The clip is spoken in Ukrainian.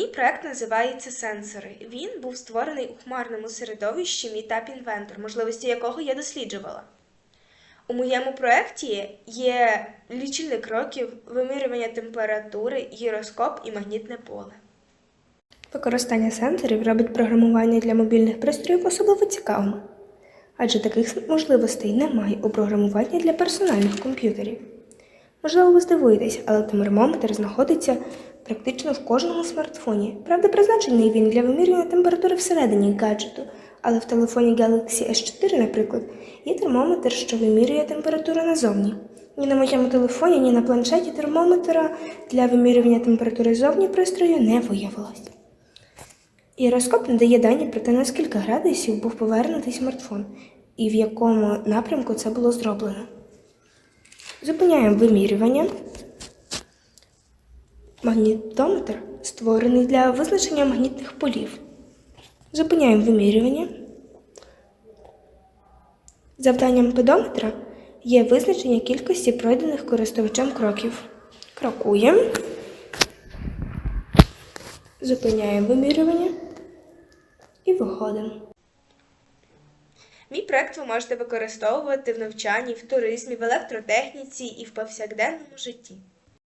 проект називається Сенсори. Він був створений у хмарному середовищі Meetup Inventor, можливості якого я досліджувала. У моєму проєкті є лічильник кроків, вимірювання температури, гіроскоп і магнітне поле. Використання сенсорів робить програмування для мобільних пристроїв особливо цікавим, адже таких можливостей немає у програмуванні для персональних комп'ютерів. Можливо, ви здивуєтесь, але термометр знаходиться практично в кожному смартфоні. Правда, призначений він для вимірювання температури всередині гаджету, але в телефоні Galaxy S4, наприклад, є термометр, що вимірює температуру назовні. Ні на моєму телефоні, ні на планшеті термометра для вимірювання температури зовні пристрою не виявилось. Гіроскоп надає дані про те, на скільки градусів був повернутий смартфон і в якому напрямку це було зроблено. Зупиняємо вимірювання. Магнітометр створений для визначення магнітних полів. Зупиняємо вимірювання. Завданням педометра є визначення кількості пройдених користувачем кроків. Крокуємо. Зупиняємо вимірювання і виходимо. Мій проект ви можете використовувати в навчанні, в туризмі, в електротехніці і в повсякденному житті.